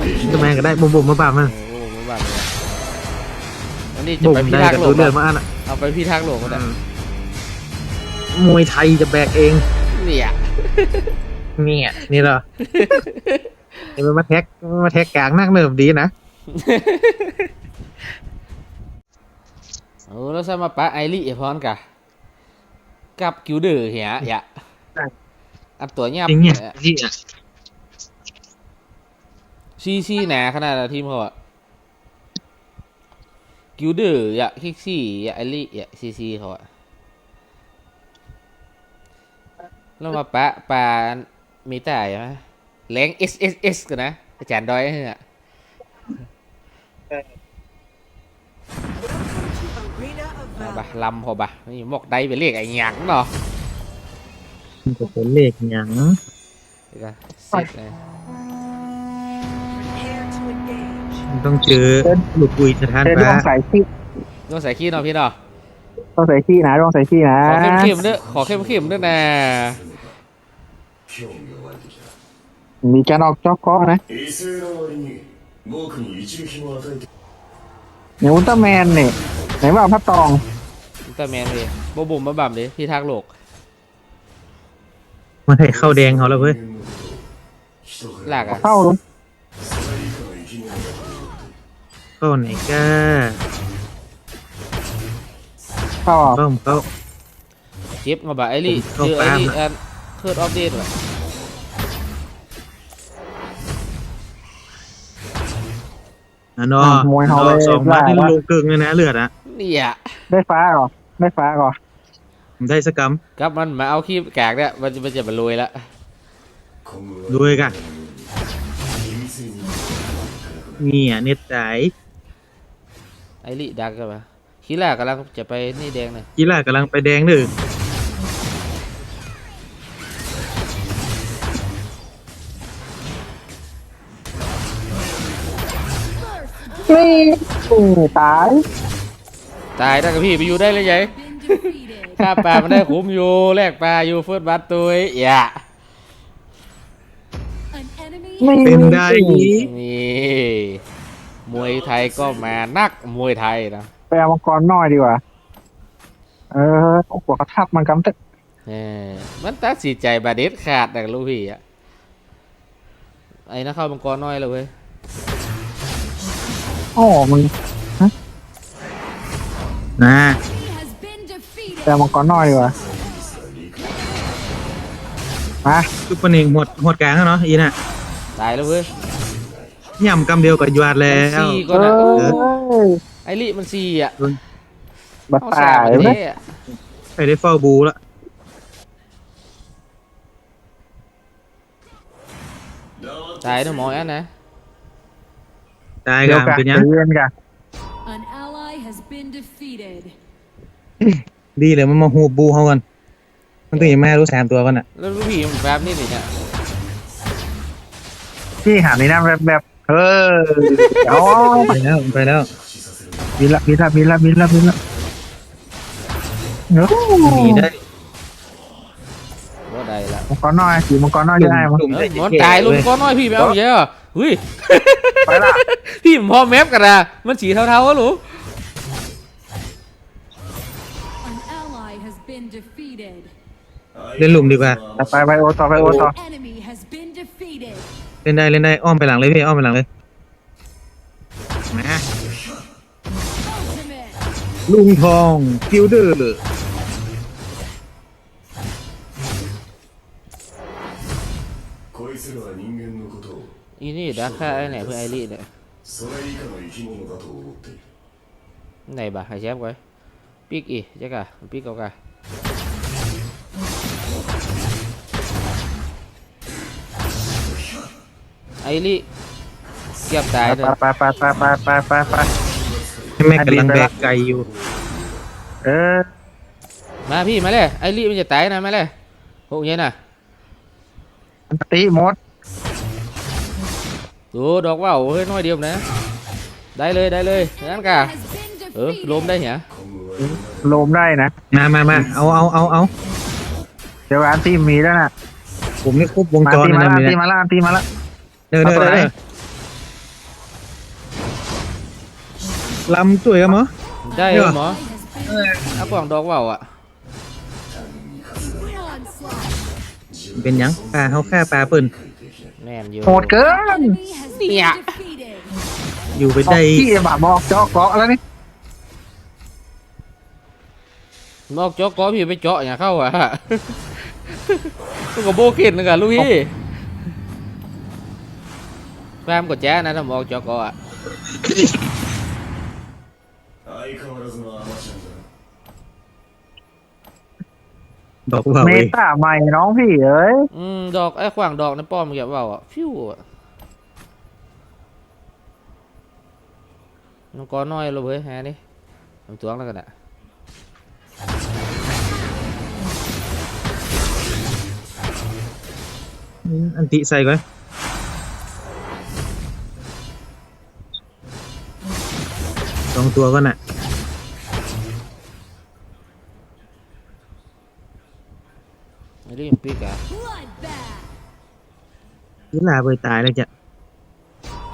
ได้บักของเลยตะกี้เนี่ยทำไมก็ได้บุ่มบุ่มมาปราบมันโอ้โหไม่บ้าเลยวันนี้จะบุ่มไปพิได้ทักกับษ์โลตัวกเลือดมาอันอะเอาไปพิทักษ์โลกก็ได้มวยไทยจะแบกเอง เนี่ย เนี่ย นี่เหรอเดี๋ยวมันมาแท็กมันมาแท็กกลางนักเนิบดีนะโอ้แล้วใช่มาปะไอรี่พร้อนกะกับกิวเดอร์เหียอย่าอันตัวเนี้ยจริงเนี่ยที่อะ ซีซีหนาขนาดนั้นทีมเขาอะกิวเดอร์อย่าคิกซี่อย่าไอรี่อย่าซีซีเขาอะแล้วมาปะปลามีแต่ใช่ไหมแรง S S S กันนะ อาจารย์ดอยเนี่ย Arena of เอา Valor. บะลำพอบะนี่หมกได้ไปเรียกไอ้หยังเนาะมันจะเป็นเลขหยังเดี๋ยวก่อนสิบเลย ต้องเจอลูกปุยสถาน เจอด ฟ้าว งใส่ขี้ ต้องใส่ขี้เนาะพี่เนาะ ต้องใส่ขี้นะดวงใส่ขี้นะ ขอเข้มเข้มๆด้วยขอเข้มเข้มๆด้วยนะ มีการออกจ็อกก็นะ 衛星の割に僕に一撃も与えて อย่างอุลตร้าแมนเนี่ยไหนว่าพระตอง อุลตร้าแมนเลยบ่บุ่มบ่บ่ำเลยพี่ทักโลก มันให้เข้าแดงเขาแล้วเว้ย 人のこと หลากอ่ะ เข้าลุง それ以下の生き物だ โก้ไหนก็ชอบโก้โก้ เจ็บมาบ่าไอ้ลี่เข้าเจอไอ้ลี่ปอะ แอนเคิร์ดออฟเดตว่ะนะเนาะมวยเขาส่งมาที่ได้วลงกึ่งเลยนะเลือดอะเนี่ยได้ฟ้าเหรอได้ฟ้าเหรอผมได้สกัรมครับมันมาเอาขี้แกกเนี่ยมันจะมันจะมาลอยละด้วยกันเนี่ยเน็ตไา ไอรี่ดักกันมาขี้แรกกำลังจะไปนี่แดงเลยกีฬากำลังไปแดงเด้อนี่ตายตายได้กับพี่ไปอยู่ได้เลยยัย Been defeated. ค่าปลามันได้คุ้มอยู่แลกปลาอยู่เฟิร์สบัตตุยอย่า An enemy ไม่เป็นได้นี่ มวยไทยก็มานักมวยไทยนะไปเอามังกรน้อยดีกว่า เออโอ้โหเขาทับมันกำตึกเออมันตัดสินใจบาดเด็ดขาดแต่ลูกพี่อะไอ้นักเข้ามังกรน้อยเลยเว้ยโอ้มันนะ has been defeated. ไปเอามังกรน้อยดีกว่ามาซุปเปอร์เน่งหมดหมดกลางแล้วเนาะอีน่ะตายแล้วเว้ย ย่ำกำเดียวกับยวาดแล้มันว ซีก็เอนะโอ้้ยไอรี่มันซีอะบัตเอาตาสายยมาไหมเท่อะไปได้เฝ้าบูแล้วตายนะหมอแอนนะตายเดีกัยวนกันเป็นยังเดือนกัน An ally has been defeated. ดีเลยมันมาหูบูเขากันมันต้องอย่างแม่รู้สามตัวกันอะแล้วลูกพี่มันแบบนี้ดิเนี่ยที่หาในน้ำแบบแบบ เออเอาไปแล้วไปแล้วบินละบินละบินละบินละบินละโอ้หนีได้ว่าใดละมังกรน้อยสีมังกรน้อยได้มั้งหนุ่มเอ้ได้ยมันตายลุงก็น้อยพี่ไปเอาเยอะเฮ้ยไปละ พี่มันพอแมปกันนะมันสีเทาๆวะหรู An ally has been defeated. เล่นหลุมดีกว่าต่อไปไปโอต่อไปโอต่อ An enemy เล่นได้เล่นได้อ้อมไปหลังเลยพี่อ้อมไปหลังเลยมาลุงทองฟิลเดอร์เลยอีนี่ดักฆ่าไอ้ไหนเพื่อไอรีเนี่ยไหนบ้าไอเชฟไว้ปิกอีเจ๊กะปิกเอากะ อรี่เกียบตายเลยไปไปไปไปไปไปไปให้แม่กำลังแบกไก่อยู่ เออ มาพี่มาเลยไอ้ลี่มันจะตายนะมาเลยโอ้ยน่ะตีหมดดูดอกว่าวเฮ้ยน้อยเดียวนะ ได้เลยได้เลยงั้นกะ Has been เออ defeated. ลมได้เหรอโลมได้นะ มามามาเอาเอาเอาเอาเดี๋ยวอันตีมีแล้วนะผมนี่ครบวงมาจรตีนะมานะละมีตีนะมาละตีมาละ เด้อเด้อเอาตัวไหนเด้อลำช่วยกันมั้ง ได้เดี๋ยวหมอ Has been เอากล่องดอกว่าวอะ onslaught. เป็นหยังปลาเขาฆ่าปลาเปิ่นแม่นอยู่โหดเกิน Enemy has been Yeah. defeated. อยู่ไปออกได้ขี้บาบอกจอกเกาะแล้วนี่นอกเจาะกอพี่ไปเจาะอย่าเข้าอะ ก็กระโบกินนึงอะลูกพี่ แามกดแจ้นะถ้ามองจอกอะดอกว่เม้ตาใหม่น้องพี่เอ้ยอืมดอกไอ้ขวางดอกในป้อมเก็บเปล่าอะฟิวอะน้องก้อนน้อยเราเฮ้ยแฮนี่ทำตัวงแล้วกันอะอันติใส่ก่อน สองตัวก็น่ะ ไม่ได้ปีกอ่ะ Bloodbath. นี่ลาไปตายแล้วจ้ะ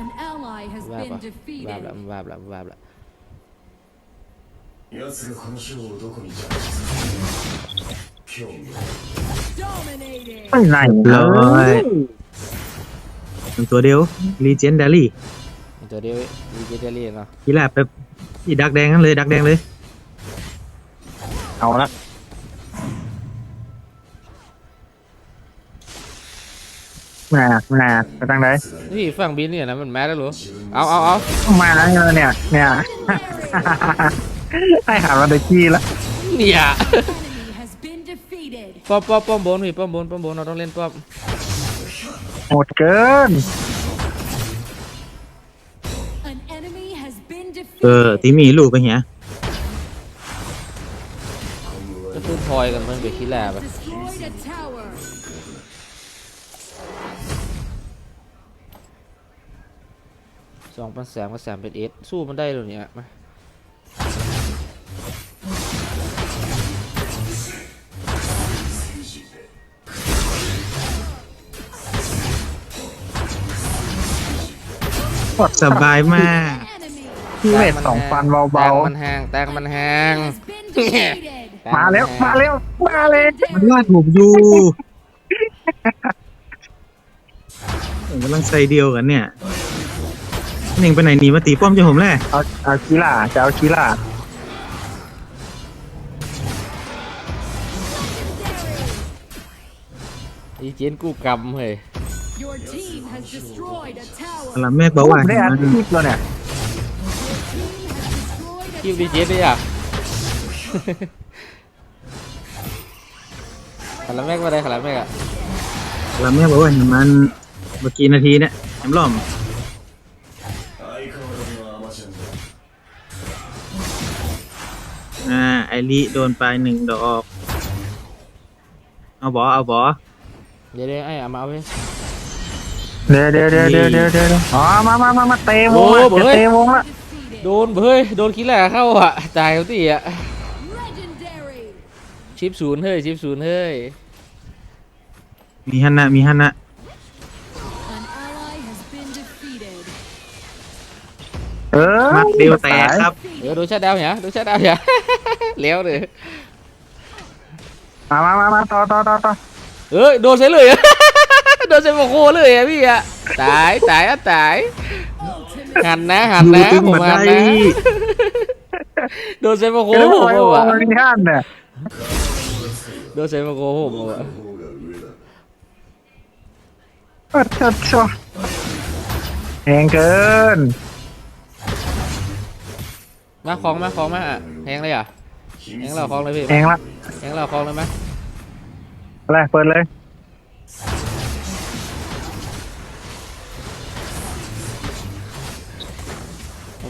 An ally has วาบ been อ่ะวาบ defeated. ละวาบละวาบละ 奴がこの章をどこにジャッジする興味ない Dominating. ไปไหน ร้อยสองตัวเดียวรีเจนดารี่ มีตัวเดียวมีเจเดลี่เนาะ กีฬาไป อีดักแดงนั่นเลยดักแดงเลย เอาละแหม่แหม่ไปทางไหนนี่ฝั่งบินเนี่ยนะมันแม้แล้วหรอเอาเอาเอามาแล้วเนี่ย เนี่ยให้หามาได้ขี้ละเนี่ย Enemy has been defeated. ป้อมป้อมป้อมบนพี่ป้อมบนป้อมบนเราต้องเล่นป้อมโหดเกิน เออ defeated. ตีมีลูกไปเหียจะพูดพลอยกันมันไปขี้แหลบ Destroyed a tower. สองพันแสนกับแสนเป็นเอสสู้มันได้หรือเนี่ยมาสบายมาก Enemy พี่เวทสองฟันเบาแตงมันแห้งแตงมันแห้ง has been defeated. ๆมาแล้วมาแล้วมาเลยมันวาดผมอยู่ผมกำลังใส่เดียวกันเนี่ยหนึ่งไปไหนหนีมาตีป้อมจะผมแหละเอาเอากีฬาจะเอากีฬาอีเจนกูกำเฮ้ย Your team has destroyed a tower. อะไรแม่บอกว่าได้อันคลิปแล้วเนี่ย คิวดีเจเลยอะขาลแม็กมาได้ขาลแม็กอะขาลแม็กบอกว่ามันเมื่อกี้นาทีเนี่ยแอมล้อมอ่าไอริโดนไปหนึ่งดอกเอาบอเอาบอเดี๋ยวเดี๋ยวไอ้เมาเอาไปเดี๋ยวเดี๋ยวเดี๋ยวเดี๋ยวเดี๋ยวอ๋อมามามามาเตะวงละเตะวงละ โดนเฮ้ยโดนขี้แหลเข้าอะตายเขาตีอะ Legendary. ชิปศูนย์เฮ้ยชิปศูนย์เฮ้ยมีฮันนะมีฮันนะ An ally has been defeated. เออมักเดียวแตกครับเออดูชัดดาวเนี่ยดูชัดดาวเนี่ยแล้วเลยมามามามาต่อต่อต่อต่อเอ้ยโดนเสียเลยโดนเซมโคเลยอะพี่อะตายตายอะตาย หันนะหันนะผมหันนะโดนเซมาโคผมอะโดนเซมาโคผมอะอัดจัดชอแพงเกิน มาคล้องมาคล้องมาอะแพงเลยอะแพงเราคล้องเลยพี่แพงละแพงเราคล้องเลยไหมอะไรเปิดเลย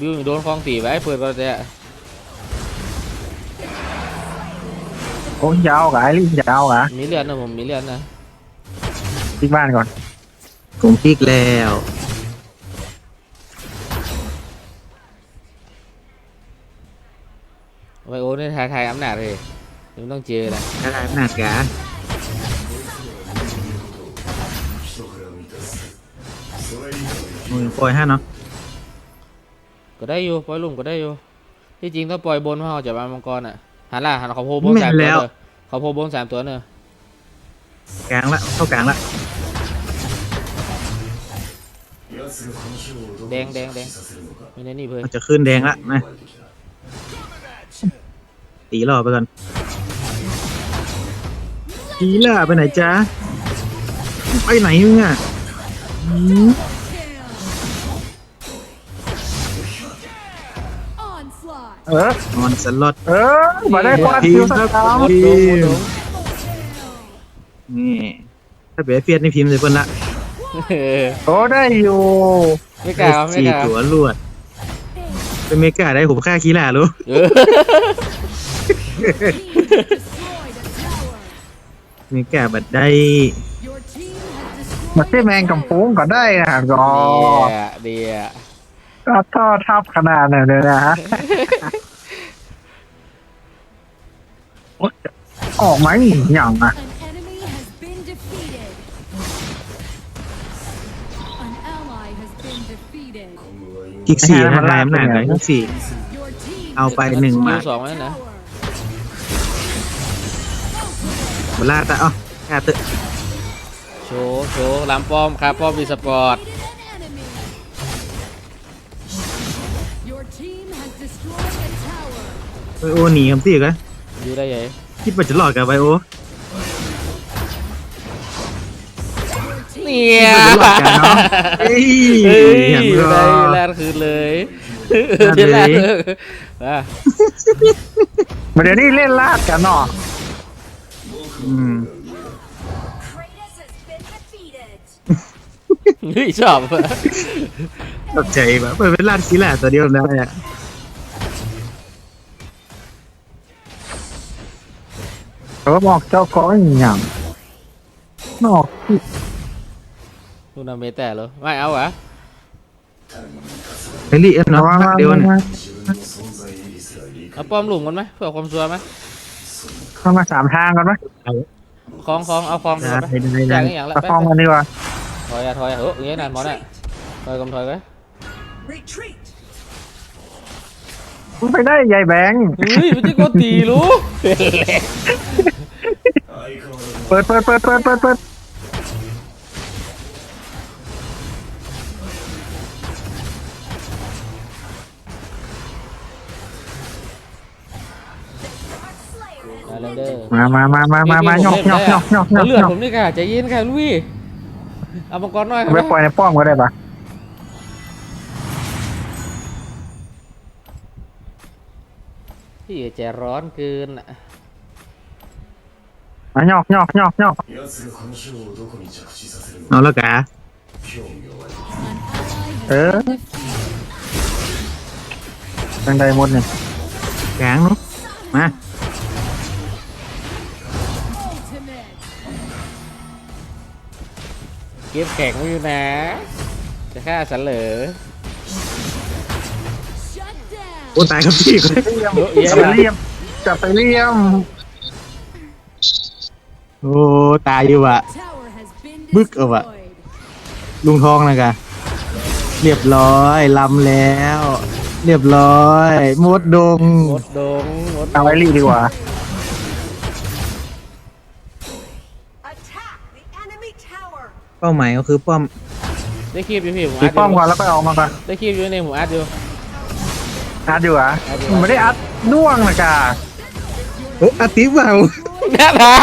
บิวโดนคลองสีไว้เปิดประตูโอ้ยาวกะไอ้ลิงยาวอะมีเลือดนะผมมีเลือดนะพลิกบ้านก่อนผมพลิกแล้วไปโอนี่ทายทายอำนาจเลยมัต้องเจอนะทายอำนาจกะมือปล่อยห้าเนาะ ก็ได้อยู่ปล่อยลุ่มก็ได้อยู่ ที่จริงถ้าปล่อยบนเพราะเขาจะมามังกรอะหันล่ะหันขอโพบนสามตัวเนอะขอโพบนสามตัวเนอะกลางละเข้ากลางละแดงแดงแดงไม่ได้นี่เพื่อนจะขึ้นแดงละนะตีรอไปก่อนตีล่ะไปไหนจ้าไปไหนมึงอะ เออ นอนสล็อตเออมาได้กว่าทีคิวมสัคกรับครั้งทีมนี่ ถ้าเบียเฟียดนี่พิมพ์เลยเพิ่นละเออโอ้ได้อยู่ไม่กล้าเอาไม่สี่กล้าตัวลวดเป็นเมกาได้ผมค่าคีล่ารู้เออ Team has destroyed a tower. เมกาบัดได้ Your team has มา destroyed เต้แมงกับฟูงก็ได้นะก็เดียเดีย ก็ท่อทับขนาดนั้นเลยนะฮะโอ๊ยออกไหมอย่างอะ An enemy has been defeated. An ally has been defeated. กิกสี่ห้าลายมันหนักเลยกิกสี่ Your team เอาไปหนึ่งมา สองไว้นะ tower. เวลาแต่อ๋อแค่เตอะโชว์โชว์ลำป้อมครับป้อมมีสปอร์ต Defeated ไวโอหนีคำตีกันอยู่ได้ยังคิดว่าจะหลอดกับไวโอเนี่ยหลอดกันเนาะเฮ้ยเฮ้ยอย่างรอได้แลนคืนเลยได้เลยอะมาเดี๋ยวนี้เล่นลาดกันเนาะอืม Kratos has been defeated. เฮ้ยชอบ ตกใจแบบเปิดเป็นลาดคีล่าตัวเดียวได้อ แต่ว่าบอกเจ้าก้อยอย่างนอกที่ลูกนาเมะแต่เหรอไม่เอาเหรอเฮลี่เอน่าเดียวป้อมหลุมกันไหมเผื่อความซัวไหมเข้ามาสามทางกันไหมคลองคลองเอาคลองก่อนไอย่างนี้อย่างละคลองมันดีกว่าถอยอะถอยอะเอออย่างนี้นานมอน่ะถอยกำถอยไปมึงไปได้ใหญ่แบงค์เฮ้ยมันจะกดตีรู้ เปิดเปิดเปิดเปิดเปิดเปิดอะไรเด้อมามามามามามาหยอกหยอกหยอกหยอกหยอกเลือหดยอกผมนี่ค่ะใจเย็นค่ะลุยเอามังกรหน่อยครัไปปล่อยในป้อมก็ได้ปะพี่ใจร้อนเกินอะ อะยอกยอกยอกยอกเอาแล้แกเออจังใจหมดเนี่ยแกงเนาะมาเก็บแข็งไว้อยู่นะ จะฆ่าสันเหลือโอ้ตายกับพี่เรียจะไปเลี่ยมจะไปเลี่ยม โอ้ตายอยู่อะ Tower has been Bức ở vậy. destroyed. ลุงทองนะกะเรียบร้อยลำแล้ว เรียบร้อยมดดงหมดดงหมดเอาไว้รีดีกว่า Attack the enemy tower! เป้าหมายก็คือป้อมได้คลิปอยู่พี่ผมตีอัดอป้อมยู่ก่อนแล้วไปออกมาก่อนได้คลิปอยู่ในผมอัดอยู่อัดอยู่เหรอะอัดอยู่ไม่ได้อัดน่วงนะกาโอ้อาทิตย์เปล่า นะนะ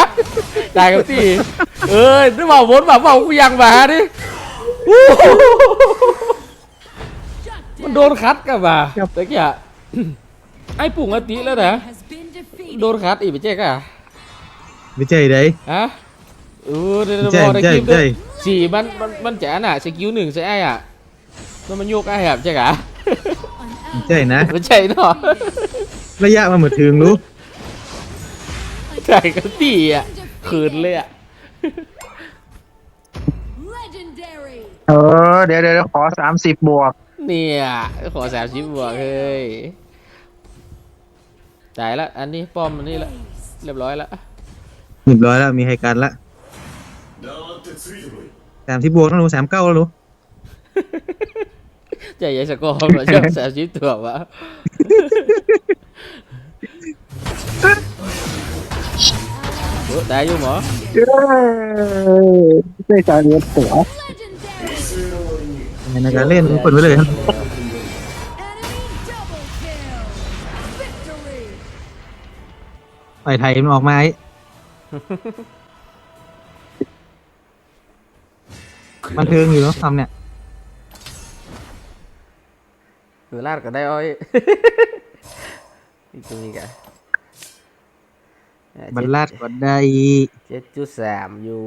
ได้ครับพี่เอ้ยนึกว่าวนแบบว่ากูยังมาดิวู้มันโดนคัดกันมาแต่กี้อะไอ้ปุ่งอติแล้วนะ Has been defeated. โดนคัดอีกไปเจ๊กอะไม่ใช่ไดฮะเออเดี๋ยวไม่เดี๋ยวใช่บอกในใช่คลิปด้ใช่วยสี่มันมันมันจะน่ะสกิลหนึ่งใช่ไอ้อะแล้วมันโยกไอ้แบบเจ๊กอะ An ใช่นะไม่ใช่เนาะระยะมาเหมือนถึงรู้ ใหนก็ดีอะคืนเลยอะเออ เดี๋ยวเดี๋ยวขอสามสิบบวก เนี่ยขอสามสิบบวกเฮ้ยจ่ายละ อันนี้ป้อมอันนี้ละเรียบร้อยละเรียบร้อยแล้วมีไฮการละสามที่บวกต้องรู้สามเก้าแล้วรู้ใจใหญ่สกอร์เราชอบสามสิบตัววะ โอ้ได้อยู่หมอใช่การเลี้ยงตัว Legendary. ในการเล่นเปิดไว้เลยครับ Enemy double kill. Victory. ไอ้ไทยมันออกมาไอ้มันเทิงอยู่เนาะทำเนี่ยหรือลาดก็ได้อ้อยอีกตัวนี้กัน บรรลัดก็ได้เจ็ดจุดสามอยู่